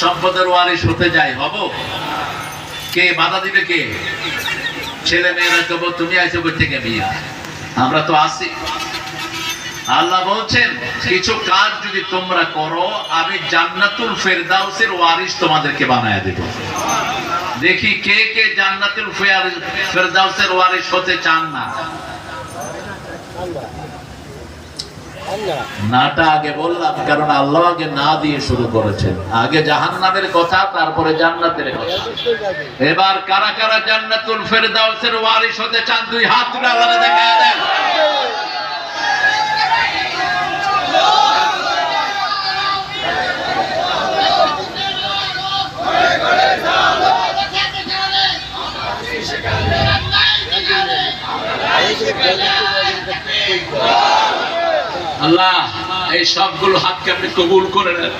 সম্পদের ওয়ারিশ হতে যাই, হব? কে বাধা দিবে কে? ছেলে মেয়েরা কব, তুমি আইছো থেকে বিয়া? আমরা তো আসি আল্লাহ বলছেন, কিছু কাজ যদি তোমরা করো, আমি জান্নাতুল ফেরদাউসের ওয়ারিশ তোমাদেরকে বানায় দেব। দেখি কে কে জান্নাতুল ফেরদাউসের ওয়ারিশ হতে চান না। নাটা আগে বললাম, কারণ আল্লাহ আগে না দিয়ে শুরু করেছেন। আগে জাহান্নামের কথা, তারপরে জান্নাতের কথা। এবার কারা কারা জান্নাতুল ফেরদাউসের ওয়ারিশ হতে চান, দুই হাত তুলে আল্লাহ দেখা দেন। আল্লাহ এই সবগুলো হাতকে আপনি কবুল করে নেন।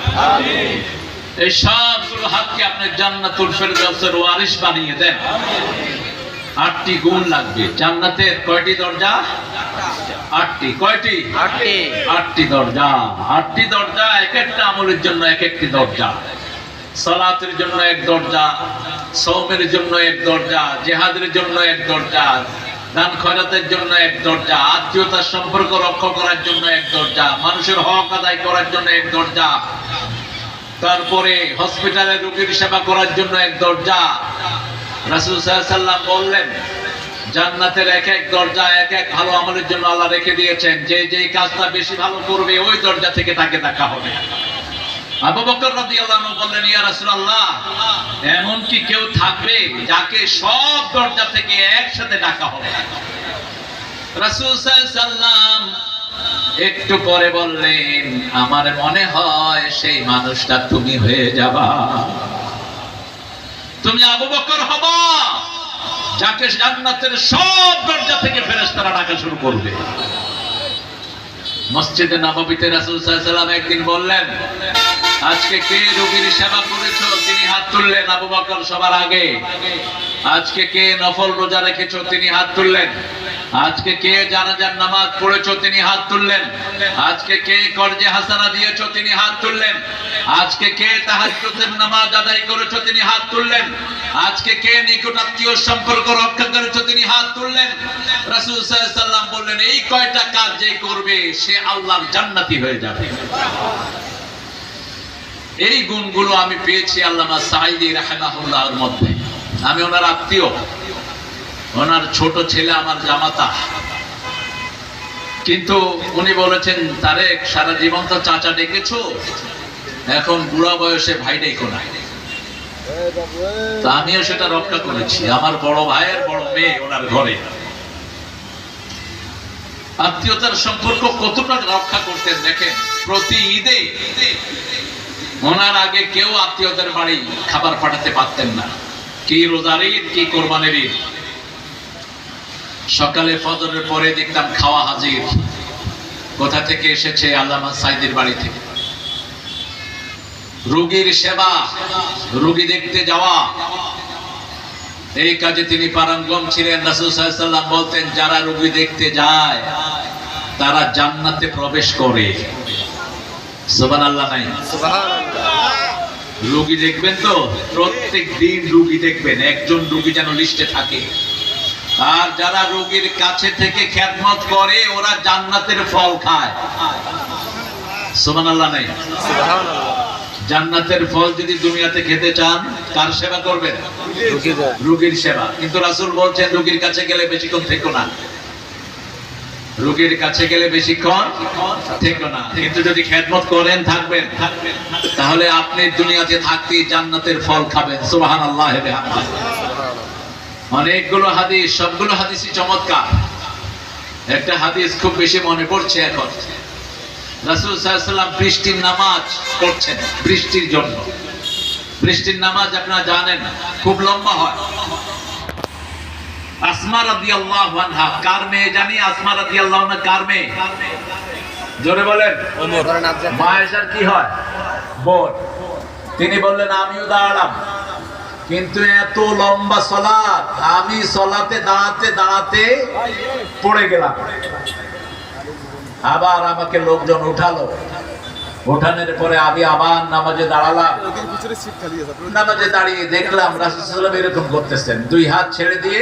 এই সবগুলো হাতকে আপনি জান্নাতুল ফেরদাউসের ওয়ারিশ বানিয়ে দেন। আটটি গুণ লাগবে। জান্নাতের কয়টি দরজা? আটটি। কয়টি? আটটি। আটটি দরজা। আটটি দরজা এক একটা আমলের জন্য এক একটি দরজা। সালাতের জন্য এক দরজা সৌমের জন্য এক দরজা জেহাদের জন্য এক দরজা দান খয়রাতের জন্য এক দরজা, আত্মীয়তার সম্পর্ক রক্ষা করার জন্য এক দরজা, মানুষের হক আদায় করার জন্য এক দরজা, তারপরে হসপিটালে রোগীর সেবা করার জন্য এক দরজা। রাসূল সাল্লাম বললেন, জান্নাতের এক এক দরজা, এক এক ভালো আমলের জন্য আল্লাহ রেখে দিয়েছেন, যে যে কাজটা বেশি ভালো করবে, ওই দরজা থেকে তাকে দেখা হবে। একটু পরে বললেন, আমার মনে হয় সেই মানুষটা তুমি হয়ে যাবা। তুমি আবু বকর হবা, যাকে জান্নাতের সব দরজা থেকে ফেরেশতারা ডাকা শুরু করবে। মসজিদে নববীতে রাসূল সাল্লাল্লাহু আলাইহি একদিন বললেন আজকে কে রোগীর সেবা করেছ? তিনি হাত তুললেন আবু বকর সবার আগে। আজকে কে নফল রোজা রেখেছো? তিনি হাত তুললেন। আজকে কে জানাজার নামাজ পড়েছো? তিনি হাত তুললেন। আজকে কে কর্জে হাসানা দিয়েছ? তিনি হাত তুললেন। আজকে কে তাহাজ্জুদের নামাজ আদায় করেছ? তিনি হাত তুললেন। আজকে কে নিকট আত্মীয় সম্পর্ক রক্ষা করেছ? তিনি হাত তুললেন। রাসূল সাল্লাল্লাহু বললেন, এই কয়টা কাজ যে করবে, সে আল্লাহর জান্নাতি হয়ে যাবে। এই গুণগুলো আমি পেয়েছি আল্লামা সাইদি রাহমাহুল্লাহর মধ্যে। আমি ওনার আত্মীয়। ওনার ছোট ছেলে আমার জামাতা। কিন্তু উনি বলেছেন তারেক সারা জীবন তো চাচা ডেকেছো, এখন বুড়া বয়সে ভাই ডেকো না। আমিও সেটা রক্ষা করেছি। আমার বড় ভাইয়ের বড় মেয়ে ওনার ঘরে। আত্মীয়তার সম্পর্ক কতটা রক্ষা করতেন দেখেন, প্রতি ঈদে ওনার আগে কেউ আত্মীয়দের বাড়ি খাবার পাঠাতে পারতেন না। কি রোজার ঈদ, কি কোরবানের ঈদ। সকালে ফজরের পরে দেখতাম খাওয়া হাজির। কোথা থেকে এসেছে আল্লামা সাইদের বাড়ি থেকে? রোগীর সেবা, রোগী দেখতে যাওয়া। এই কাজে তিনি পারঙ্গম ছিলেন। রাসূল সাল্লাল্লাহু আলাইহি সাল্লাম বলতেন, যারা রোগী দেখতে যায়, তারা জান্নাতে প্রবেশ করে। রোগী দেখবেন তো? প্রত্যেক দিন রোগী দেখবেন, একজন রোগী যেন লিস্টে থাকে। আর যারা রোগীর কাছে থেকে খ্যাতমত করে, ওরা জান্নাতের ফল খায়। সুবহানাল্লাহ নাই জান্নাতের ফল যদি দুনিয়াতে খেতে চান, কার সেবা করবেন? রুগীর সেবা। কিন্তু রাসুল বলছেন, রুগীর কাছে গেলে বেশিক্ষণ থেকো না। রোগীর কাছে গেলে বেশিক্ষণ থেকো না। কিন্তু যদি খেদমত করেন, থাকবেন। তাহলে আপনি দুনিয়াতে থাকতেই জান্নাতের ফল খাবেন। সুবহানাল্লাহ অনেকগুলো হাদিস, সবগুলো হাদিসই চমৎকার। একটা হাদিস খুব বেশি মনে পড়ছে এখন। রাসূল আলাইহি বৃষ্টির নামাজ করছেন বৃষ্টির জন্য। বৃষ্টির নামাজ আপনারা জানেন, খুব লম্বা হয়। আসমা রাদিয়াল্লাহু আনহা। কার মেয়ে জানি? আসমা রাদিয়াল্লাহু আনহা কার মেয়ে? জোরে বলেন। মায়েশার কি হয়? বোন। তিনি বললেন আমিও দাঁড়ালাম। কিন্তু এত লম্বা সলাৎ আমি সলাতে দাঁড়াতে দাঁড়াতে পড়ে গেলাম। আবার আমাকে লোকজন উঠালো। ওঠানের পরে আমি আবার নামাজে দাঁড়ালাম। নামাজে দাঁড়িয়ে দেখলাম রাসুলাম এরকম করতেছেন। দুই হাত ছেড়ে দিয়ে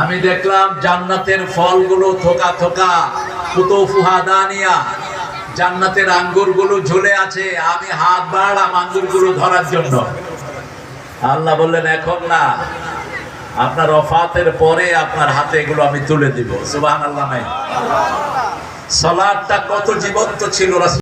আমি দেখলাম জান্নাতের ফলগুলো থোকা থোকা কুতুফুহা দানিয়া। জান্নাতের আঙ্গুরগুলো ঝুলে আছে, আমি হাত বাড়ালাম আঙ্গুরগুলো ধরার জন্য। আল্লাহ বললেন, এখন না, আপনার অফাতের পরে আপনার হাতে এগুলো আমি তুলে দিব। সুবহানাল্লাহ নাই সালাদটা কত জীবন্ত ছিল